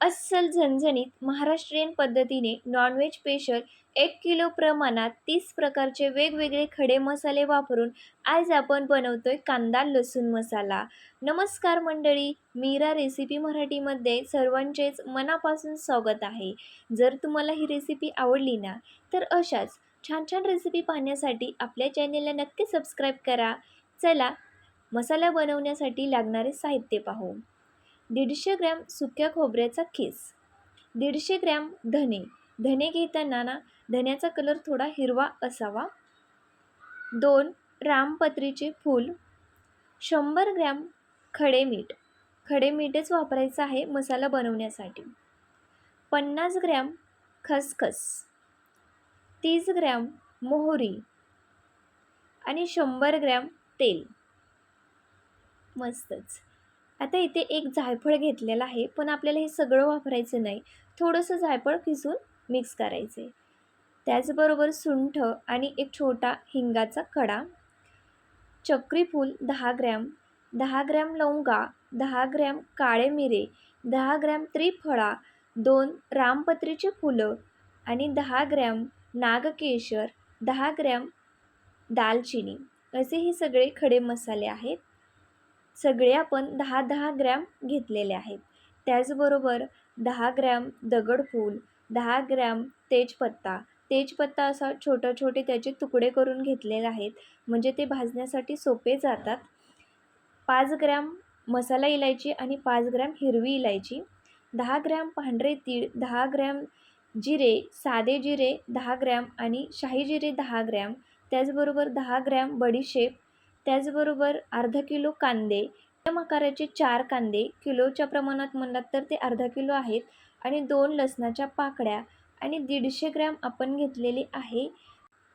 अस्सल झणझणीत महाराष्ट्रीयन पद्धतीने नॉनव्हेज स्पेशल एक किलो प्रमाणात तीस प्रकारचे वेगवेगळे खडे मसाले वापरून आज आपण बनवतोय कांदा लसूण मसाला. नमस्कार मंडळी मीरा रेसिपी मराठीमध्ये सर्वांचेच मनापासून स्वागत आहे. जर तुम्हाला ही रेसिपी आवडली ना तर अशाच छान छान रेसिपी पाहण्यासाठी आपल्या चॅनेलला नक्की सबस्क्राईब करा. चला मसाला बनवण्यासाठी लागणारे साहित्य पाहू. दीडशे ग्रॅम सुक्या खोबऱ्याचा खीस दीडशे ग्रॅम धने. धने घेताना ना धन्याचा कलर थोडा हिरवा असावा. दोन रामपत्रीचे फूल. शंभर ग्रॅम खडे मीठ. खडे मीठच वापरायचं आहे मसाला बनवण्यासाठी. पन्नास ग्रॅम खसखस. तीस ग्रॅम मोहरी. आणि शंभर ग्रॅम तेल. मस्तच. आता इथे एक जायफळ घेतलेलं आहे पण आपल्याला हे सगळं वापरायचं नाही. थोडंसं जायफळ किसून मिक्स करायचे. त्याचबरोबर सुंठ आणि एक छोटा हिंगाचा कडा. चक्रीफूल दहा ग्रॅम दहा ग्रॅम लवंगा दहा ग्रॅम काळे मिरे दहा ग्रॅम त्रिफळा दोन रामपत्रीची फुलं आणि दहा ग्रॅम नागकेशर दहा ग्रॅम दालचिनी. असे हे सगळे खडे मसाले आहेत. सगळे आपण दहा दहा ग्रॅम घेतलेले आहेत. त्याचबरोबर दहा ग्रॅम दगडफूल दहा ग्रॅम तेजपत्ता. तेजपत्ता असा छोटे छोटे त्याचे तुकडे करून घेतलेले आहेत. म्हणजे ते भाजण्यासाठी सोपे जातात. पाच ग्रॅम मसाला इलायची आणि पाच ग्रॅम हिरवी इलायची. दहा ग्रॅम पांढरे तीळ दहा ग्रॅम जिरे साधे जिरे दहा ग्रॅम आणि शाही जिरे दहा ग्रॅम. त्याचबरोबर दहा ग्रॅम बडीशेप त्याचबरोबर अर्धा किलो कांदे मध्यम आकाराचे चार कांदे किलोच्या प्रमाणात म्हणलात तर ते अर्धा किलो आहेत आणि दोन लसणाच्या पाकळ्या आणि दीडशे ग्रॅम आपण घेतलेली आहे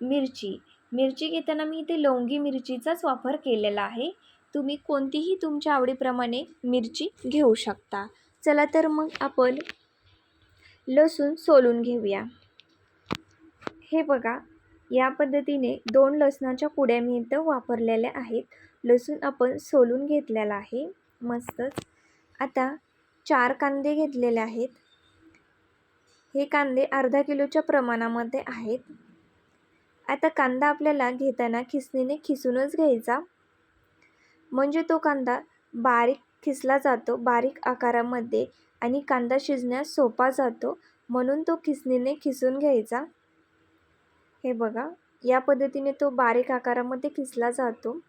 मिरची. मिरची घेताना मी इथे लवंगी मिरचीचाच वापर केलेला आहे. तुम्ही कोणतीही तुमच्या आवडीप्रमाणे मिरची घेऊ शकता. चला तर मग आपण लसूण सोलून घेऊया. हे बघा या पद्धतीने दोन लसणाच्या पुड्या मी इथं वापरलेल्या आहेत. लसूण आपण सोलून घेतलेला आहे. मस्तच आता चार कांदे घेतलेले आहेत. हे कांदे अर्धा किलोच्या प्रमाणामध्ये आहेत. आता कांदा आपल्याला घेताना खिसणीने खिसूनच घ्यायचा. म्हणजे तो कांदा बारीक खिसला जातो बारीक आकारामध्ये आणि कांदा शिजण्यास सोपा जातो. म्हणून तो खिसणीने खिसून घ्यायचा. हे बघा या पद्धतीने तो बारीक आकारामध्ये खिसला जातो.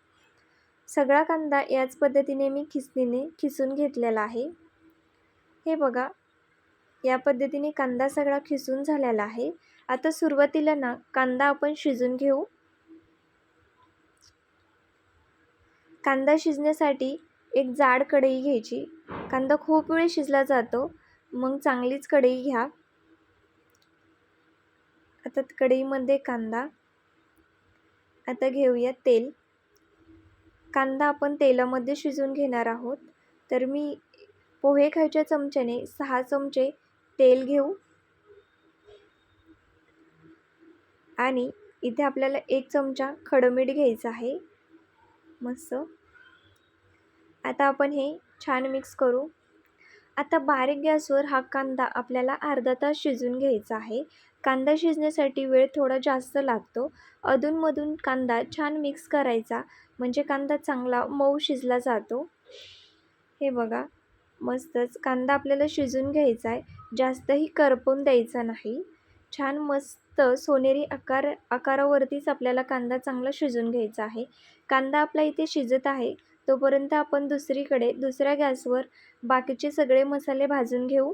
सगळा कांदा याच पद्धतीने मी खिसणीने खिसून घेतलेला आहे. हे बघा या पद्धतीने कांदा सगळा खिसून झालेला आहे. आता सुरुवातीला ना कांदा आपण शिजून घेऊ. कांदा शिजण्यासाठी एक जाड कढई घ्यायची. कांदा खूप वेळ शिजला जातो. मग चांगलीच कढई घ्या. आता कढईमध्ये कांदा. आता घेऊया तेल. कांदा आपण तेलामध्ये शिजून घेणार आहोत. तर मी पोहे खायच्या चमच्याने सहा चमचे तेल घेऊ. आणि इथे आपल्याला एक चमचा खडमीठ घ्यायचा आहे. मस्त. आता आपण हे छान मिक्स करू. आता बारीक गॅसवर हा कांदा आपल्याला अर्धा तास शिजून घ्यायचा आहे. कांदा शिजण्यासाठी वेळ थोडा जास्त लागतो. अधूनमधून कांदा छान मिक्स करायचा म्हणजे कांदा चांगला मऊ शिजला जातो. हे बघा मस्तच कांदा आपल्याला शिजून घ्यायचा आहे. जास्तही करपून द्यायचा नाही. छान मस्त सोनेरी आकार आकारावरतीच आपल्याला कांदा चांगला शिजून घ्यायचा आहे. कांदा आपला इथे शिजत आहे तोपर्यंत आपण दुसरीकडे दुसऱ्या गॅसवर बाकीचे सगळे मसाले भाजून घेऊ.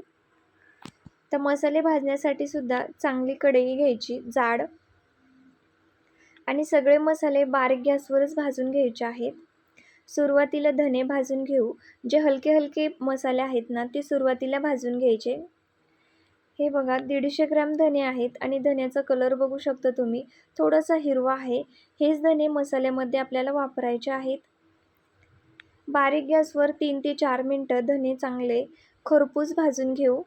तर मसाले भाजण्यासाठी सुद्धा चांगली कढई घ्यायची जाड. आणि सगळे मसाले बारीक गॅसवरच भाजून घ्यायचे आहेत. सुरुवातीला धने भाजून घेऊ. जे हलके हलके मसाले आहेत ना ते सुरुवातीला भाजून घ्यायचे. हे बघा दीडशे ग्रॅम धने आहेत आणि धन्याचा कलर बघू शकता तुम्ही. थोडासा हिरवा आहे. हेच धने मसाल्यामध्ये आपल्याला वापरायचे आहेत. बारीक गॅसवर तीन ते चार मिनटं धने चांगले खरपूस भाजून घेऊ.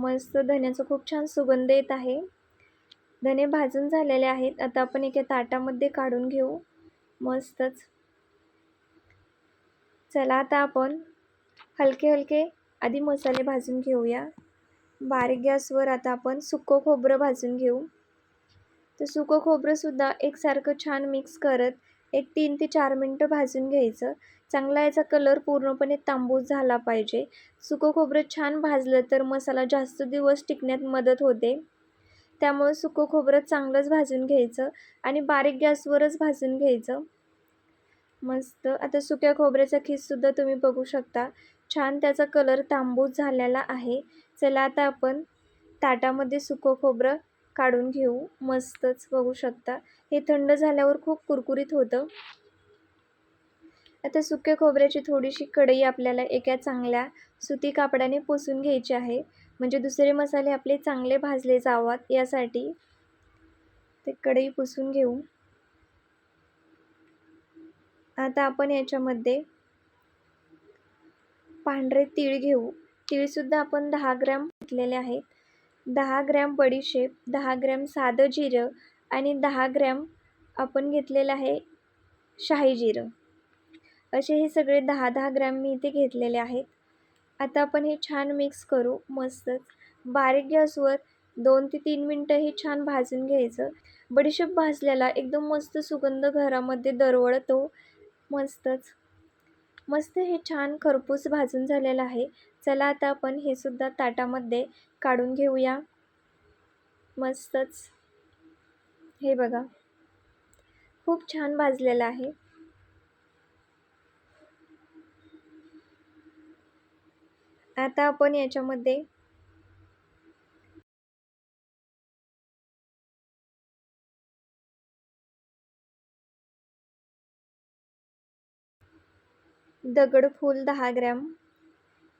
मस्त धन्याचा खूप छान सुगंध येत आहे. धने भाजून झालेले आहेत. आता आपण एका ताटामध्ये काढून घेऊ. मस्तच. चला आता आपण हलके हलके आधी मसाले भाजून घेऊया. बारीक गॅसवर आता आपण सुकं खोबरं भाजून घेऊ. तर सुकं खोबरंसुद्धा एकसारखं छान मिक्स करत एक तीन ते चार मिनटं भाजून घ्यायचं. चांगला याचा कलर पूर्णपणे तांबूस झाला पाहिजे. सुकं खोबरं छान भाजलं तर मसाला जास्त दिवस टिकण्यात मदत होते. त्यामुळे सुकं खोबरं चांगलंच भाजून घ्यायचं आणि बारीक गॅसवरच भाजून घ्यायचं. मस्त. आता सुक्या खोबऱ्याचा खीससुद्धा तुम्ही बघू शकता. छान त्याचा कलर तांबूस झालेला आहे. चला आता आपण ताटामध्ये सुकं खोबरं काढून घेऊ. मस्तच बघू शकता. हे थंड झाल्यावर खूप कुरकुरीत होतं. आता सुक्या खोबऱ्याची थोडीशी कढई आपल्याला एका चांगल्या सुती कापडाने पुसून घ्यायची आहे. म्हणजे दुसरे मसाले आपले चांगले भाजले जावात यासाठी ते कढई पुसून घेऊ. आता आपण याच्यामध्ये पांढरे तीळ घेऊ. तीळसुद्धा आपण दहा ग्रॅम घेतलेले आहेत. दहा ग्रॅम बडीशेप दहा ग्रॅम साधं जिरं आणि दहा ग्रॅम आपण घेतलेलं आहे शाही जिरं. असे हे सगळे दहा दहा ग्रॅम मी इथे घेतलेले आहेत. आता आपण हे छान मिक्स करू मस्तच. बारीक गॅसवर दोन ते तीन मिनटं हे छान भाजून घ्यायचं. बडीशेप भाजल्याला एकदम मस्त सुगंध घरामध्ये दरवळतो. मस्तच. मस्त हे छान खरपूस भाजून झालेलं आहे. चला आता आपण हे सुद्धा ताटामध्ये काढून घेऊया. मस्तच. हे बघा. खूप छान भाजलेलं आहे. आता आपण याच्यामध्ये दगडफूल दहा ग्रॅम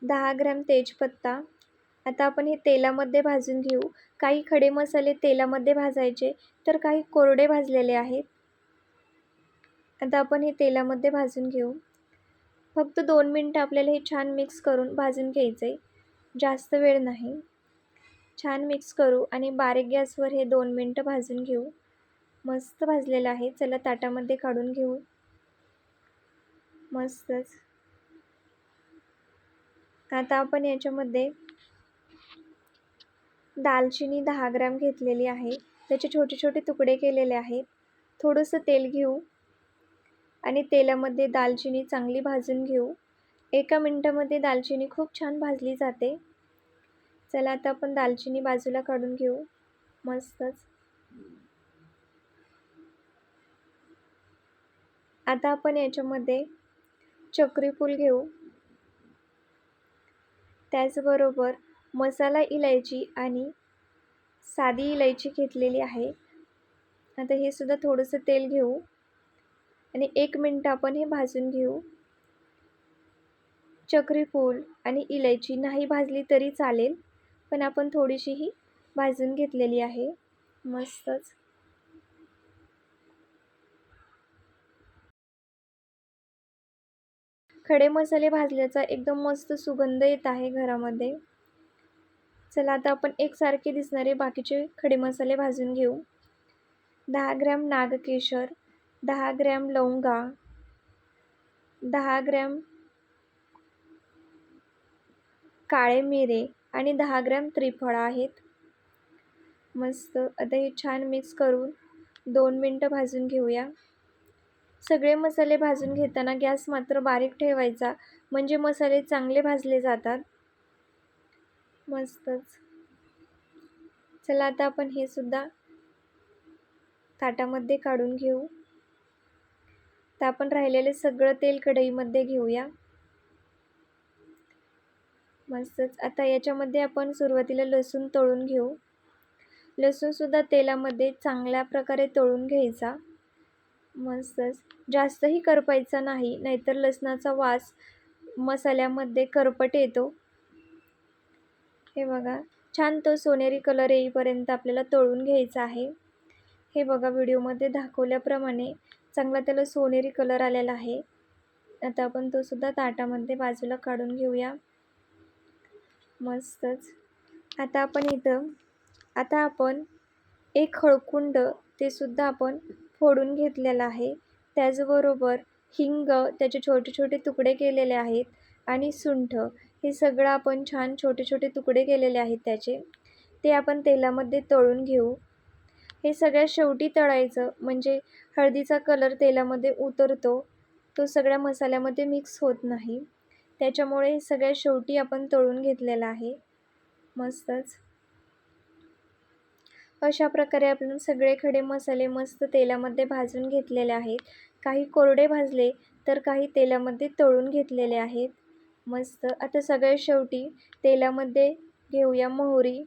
दहा ग्रॅम तेजपत्ता. आता आपण हे तेलामध्ये भाजून घेऊ. काही खडे मसाले तेलामध्ये भाजायचे तर काही कोरडे भाजलेले आहेत. आता आपण हे तेलामध्ये भाजून घेऊ. फक्त दोन मिनटं आपल्याला हे छान मिक्स करून भाजून घ्यायचं आहे जास्त वेळ नाही. छान मिक्स करू आणि बारीक गॅसवर हे दोन मिनटं भाजून घेऊ. मस्त भाजलेलं आहे. चला ताटामध्ये काढून घेऊ. मस्तच. आता आपण याच्यामध्ये दालचिनी दहा ग्रॅम घेतलेली आहे. त्याचे छोटे छोटे तुकडे केलेले आहेत. थोडंसं तेल घेऊ. आणि तेलामध्ये दालचिनी चांगली भाजून घेऊ. एका मिनटामध्ये दालचिनी खूप छान भाजली जाते. चला आता आपण दालचिनी बाजूला काढून घेऊ. मस्तच. आता आपण याच्यामध्ये चक्रीफूल घेऊ. त्याचबरोबर मसाला इलायची आणि साधी इलायची घेतलेली आहे. आता हे सुद्धा थोडंसं तेल घेऊ. आणि एक मिनटं आपण हे भाजून घेऊ. चक्रीफूल आणि इलायची नाही भाजली तरी चालेल पण आपण थोडीशी ही भाजून घेतलेली आहे. मस्तच. खडे मसाले भाजल्याचा एकदम मस्त सुगंध येत आहे घरामध्ये. चला आता आपण एकसारखे दिसणारे बाकीचे खडे मसाले भाजून घेऊ. दहा ग्रॅम नागकेशर दहा ग्रॅम लवंगा दहा ग्रॅम काळे मिरे आणि दहा ग्रॅम त्रिफळा आहेत. मस्त आता हे छान मिक्स करून दोन मिनटं भाजून घेऊया. सगळे मसाले भाजून घेताना गॅस मात्र बारीक ठेवायचा म्हणजे मसाले चांगले भाजले जातात. मस्तच. चला आता आपण हे सुद्धा ताटामध्ये काढून घेऊ. तर आपण राहिलेले सगळं तेल कढईमध्ये घेऊया. मस्तच. आता याच्यामध्ये आपण सुरुवातीला लसूण तळून घेऊ. लसूणसुद्धा तेलामध्ये चांगल्या प्रकारे तळून घ्यायचा. मस्तच. जास्तही करपायचा नाही नाहीतर लसणाचा वास मसाल्यामध्ये करपट येतो. हे बघा. छान तो सोनेरी कलर येईपर्यंत आपल्याला तळून घ्यायचा आहे. हे बघा व्हिडिओमध्ये दाखवल्याप्रमाणे चांगला त्याला सोनेरी कलर आलेला आहे. आता आपण तो सुद्धा ताटामध्ये बाजूला काढून घेऊया. मस्तच. आता आपण इथं आता आपण एक हळकुंड ते सुद्धा आपण फोडून घेतलेलं आहे. त्याचबरोबर हिंग त्याचे छोटे छोटे तुकडे केलेले आहेत आणि सुंठ हे सगळं आपण छान छोटे छोटे तुकडे केलेले आहेत त्याचे. ते आपण तेलामध्ये तळून घेऊ. हे सगळ्यात शेवटी तळायचं. म्हणजे हळदीचा कलर तेलामध्ये उतरतो. तो सगळ्या मसाल्यामध्ये मिक्स होत नाही. त्याच्यामुळे सगळ्यात शेवटी आपण तळून घेतलेला आहे. मस्तच. अशा प्रकारे आपण सगळे खडे मसाले मस्त तेलामध्ये भाजून घेतलेले आहेत. काही कोरडे भाजले तर काही तेलामध्ये तळून घेतलेले आहेत. मस्त. आता सगळ्यात शेवटी तेलामध्ये घेऊया मोहरी.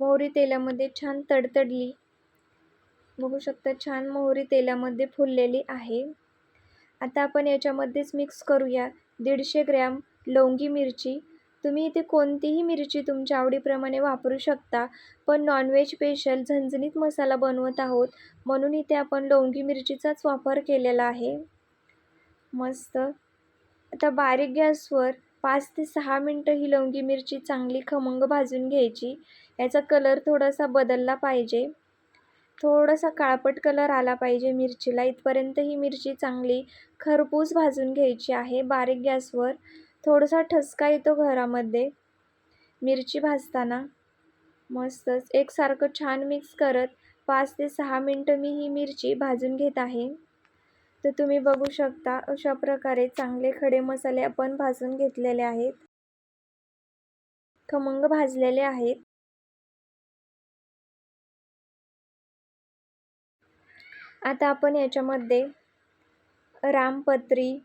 मोहरी तेलामध्ये छान तडतडली. बघू शकता छान मोहरी तेलामध्ये फुललेली आहे. आता आपण याच्यामध्येच मिक्स करूया. दीडशे ग्रॅम लवंगी मिरची. तुम्ही इथे कोणतीही मिरची तुमच्या आवडीप्रमाणे वापरू शकता पण नॉनव्हेज स्पेशल झणझणीत मसाला बनवत आहोत म्हणून इथे आपण लवंगी मिरचीचाच वापर केलेला आहे. मस्त. आता बारीक गॅसवर पाच ते सहा मिनटं ही लवंगी मिरची चांगली खमंग भाजून घ्यायची. याचा कलर थोडासा बदलला पाहिजे. थोडासा काळपट कलर आला पाहिजे मिरचीला. इथपर्यंत ही मिरची चांगली खरपूस भाजून घ्यायची आहे बारीक गॅसवर. थोडासा ठसका येतो घरामध्ये मिरची भाजताना. मस्तच. एकसारखं छान मिक्स करत पाच ते सहा मिनटं मी ही मिरची भाजून घेत आहे. तर तुम्ही बघू शकता अशा प्रकारे चांगले खडे मसाले आपण भाजून घेतलेले आहेत. खमंग भाजलेले आहेत. आता आपण याच्यामध्ये रामपत्री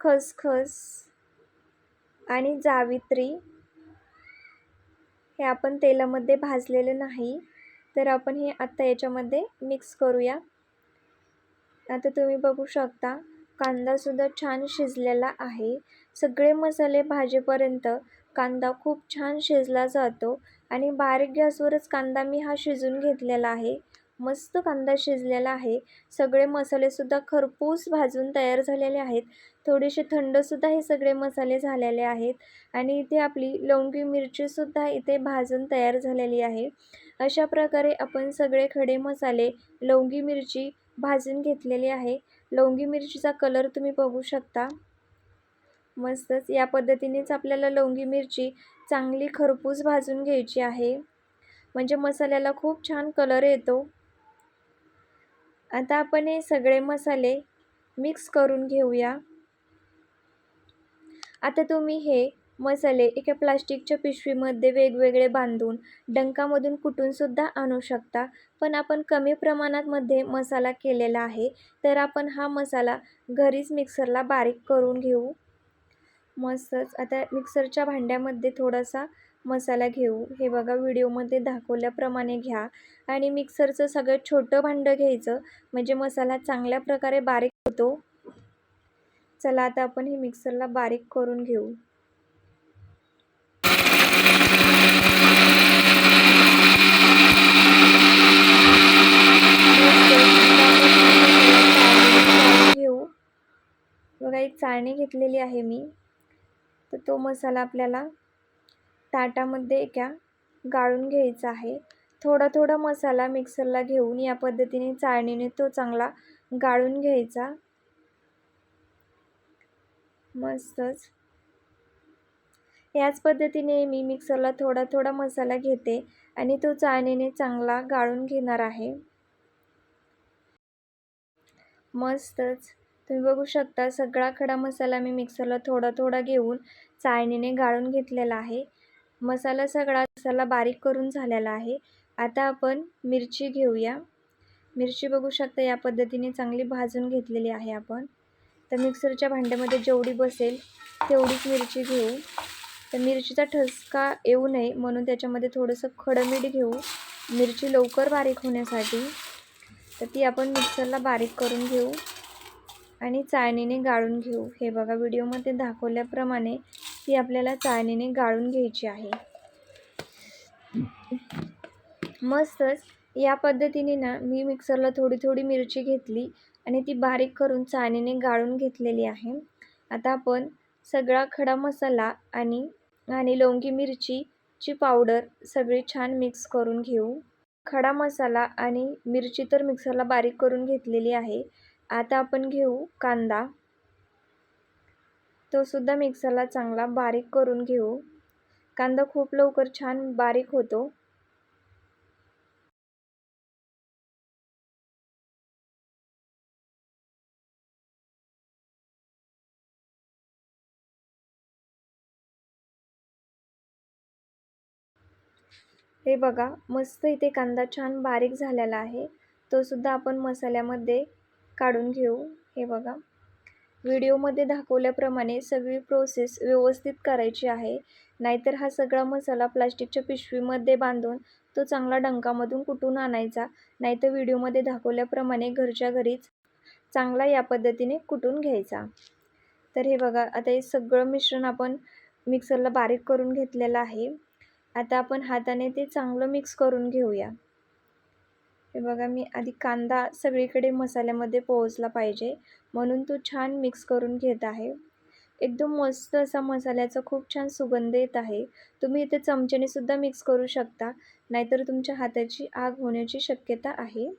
खसखस आणि जावित्री हे आपण तेलामध्ये भाजलेले नाही. तर आपण हे आत्ता याच्यामध्ये मिक्स करूया. आता तुम्ही बघू शकता कांदासुद्धा छान शिजलेला आहे. सगळे मसाले भाजेपर्यंत कांदा खूप छान शिजला जातो आणि बारीक गॅसवरच कांदा मी हा शिजून घेतलेला आहे. मस्त कांदा शिजलेला आहे. सगळे मसालेसुद्धा खरपूस भाजून तयार झालेले आहेत. थोडेसे थंडसुद्धा हे सगळे मसाले झालेले आहेत आणि इथे आपली लवंगी मिरचीसुद्धा इथे भाजून तयार झालेली आहे. अशा प्रकारे आपण सगळे खडे मसाले लवंगी मिरची भाजून घेतलेली आहे. लवंगी मिरचीचा कलर तुम्ही बघू शकता. मस्तच. या पद्धतीनेच आपल्याला लवंगी मिरची चांगली खरपूस भाजून घ्यायची आहे. म्हणजे मसाल्याला खूप छान कलर येतो. आता आपण हे सगळे मसाले मिक्स करून घेऊया. आता तुम्ही हे मसाले एका प्लास्टिकच्या पिशवीमध्ये वेगवेगळे बांधून डंकामधून कुटूनसुद्धा आणू शकता. पण आपण कमी प्रमाणातमध्ये मसाला केलेला आहे. तर आपण हा मसाला घरीच मिक्सरला बारीक करून घेऊ. मस्तच. आता मिक्सरच्या भांड्यामध्ये थोडासा मसाला घेऊ. हे बघा व्हिडिओमध्ये दाखवल्याप्रमाणे घ्या. आणि मिक्सरचं सगळं छोटं भांडं घ्यायचं. म्हणजे मसाला चांगल्या प्रकारे बारीक होतो. चला आता आपण हे मिक्सरला बारीक करून घेऊ. घेऊ. बघा एक चाळणी घेतलेली आहे मी. तर तो मसाला आपल्याला ताटामध्ये एका गाळून घ्यायचा आहे. थोडा थोडा मसाला मिक्सरला घेऊन या पद्धतीने चाळणीने तो चांगला गाळून घ्यायचा. मस्तच. याच पद्धतीने मी मिक्सरला थोडा थोडा मसाला घेते आणि तो चाळणीने चांगला गाळून घेणार आहे. मस्तच. तुम्ही बघू शकता सगळा खडा मसाला मी मिक्सरला थोडा थोडा घेऊन चाळणीने गाळून घेतलेला आहे. मसाला सगळा मसाला बारीक करून झालेला आहे. आता आपण मिरची घेऊया. मिरची बघू शकता या पद्धतीने चांगली भाजून घेतलेली आहे आपण. तर मिक्सरच्या भांड्यामध्ये जेवढी बसेल तेवढीच मिरची घेऊ. तर मिरचीचा ठसका येऊ नये म्हणून त्याच्यामध्ये थोडंसं खडं मीठ घेऊ. मिरची लवकर बारीक होण्यासाठी. तर ती आपण मिक्सरला बारीक करून घेऊ. आणि चाळणीने गाळून घेऊ. हे बघा व्हिडिओमध्ये दाखवल्याप्रमाणे ती आपल्याला चाळणीने गाळून घ्यायची आहे. मस्तच या पद्धतीने ना मी मिक्सरला थोडी थोडी मिरची घेतली आणि ती बारीक करून चाळणीने गाळून घेतलेली आहे. आता आपण सगळा खडा मसाला आणि आणि लोंगी मिरचीची पावडर सगळी छान मिक्स करून घेऊ. खडा मसाला आणि मिरची तर मिक्सरला बारीक करून घेतलेली आहे. आता आपण घेऊ कांदा. तो सुद्धा मिक्सरला चांगला बारीक करून घेऊ. कांदा खूप लवकर छान बारीक होतो. हे बघा मस्त इथे कांदा छान बारीक झालेला आहे. तो सुद्धा आपण मसाल्यामध्ये काढून घेऊ. हे बघा. व्हिडिओमध्ये दाखवल्याप्रमाणे सगळी प्रोसेस व्यवस्थित करायची आहे. नाहीतर हा सगळा मसाला प्लास्टिकच्या पिशवीमध्ये बांधून तो चांगला डंकामधून कुटून आणायचा? नाहीतर व्हिडिओमध्ये दाखवल्याप्रमाणे घरच्या घरीच चांगला या पद्धतीने कुटून घ्यायचा? तर हे बघा. आता हे सगळं मिश्रण आपण मिक्सरला बारीक करून घेतलेलं आहे. आता आपण हाताने ते चांगलं मिक्स करून घेऊया. हे बघा मी आधी कांदा सगळीकडे मसाल्यामध्ये पोहोचला पाहिजे. म्हणून तो छान मिक्स करून घेत आहे. एकदम मस्त असा मसाल्याचा खूप छान सुगंध येत आहे. तुम्ही इथे चमच्याने सुद्धा मिक्स करू शकता. नाहीतर तुमच्या हाताची आग होण्याची शक्यता आहे.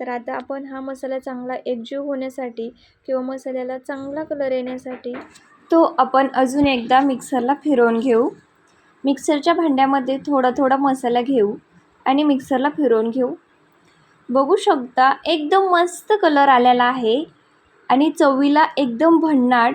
तर आता आपण हा मसाला चांगला एकजीव होण्यासाठी किंवा मसाल्याला चांगला कलर येण्यासाठी तो आपण अजून एकदा मिक्सरला फिरवून घेऊ. मिक्सरच्या भांड्यामध्ये थोडा थोडा मसाला घेऊ. आणि मिक्सरला फिरवून घेऊ. बघू शकता एकदम मस्त कलर आलेला आहे. आणि चवीला एकदम भन्नाट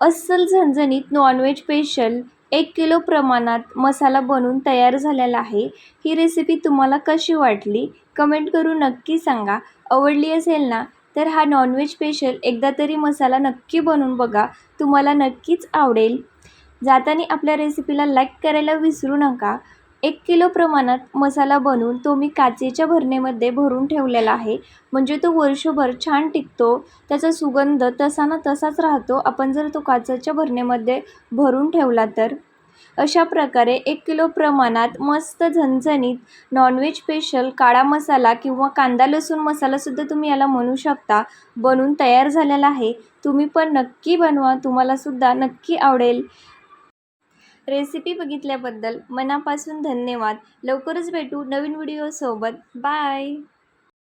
अस्सल झणझणीत नॉनव्हेज स्पेशल एक किलो प्रमाणात मसाला बनवून तयार झालेला आहे. ही रेसिपी तुम्हाला कशी वाटली? कमेंट करून नक्की सांगा. आवडली असेल ना तर हा नॉनव्हेज स्पेशल एकदा तरी मसाला नक्की बनवून बघा. तुम्हाला नक्कीच आवडेल. जाताना आपल्या रेसिपीला लाईक करायला विसरू नका. एक किलो प्रमाणात मसाला बनवून तो मी काचेच्या भरणेमध्ये भरून ठेवलेला आहे. म्हणजे तो वर्षभर छान टिकतो त्याचा सुगंध तसा ना तसाच राहतो. आपण जर तो काचेच्या भरणेमध्ये भरून ठेवला तर? अशा प्रकारे एक किलो प्रमाणात मस्त झणझणीत नॉनव्हेज स्पेशल काळा मसाला किंवा कांदा लसूण मसालासुद्धा तुम्ही याला म्हणू शकता. बनून तयार झालेला आहे. तुम्ही पण नक्की बनवा. तुम्हालासुद्धा नक्की आवडेल. रेसिपी बघितल्याबद्दल मनापासून धन्यवाद. लवकरच भेटू नवीन व्हिडिओसोबत. बाय.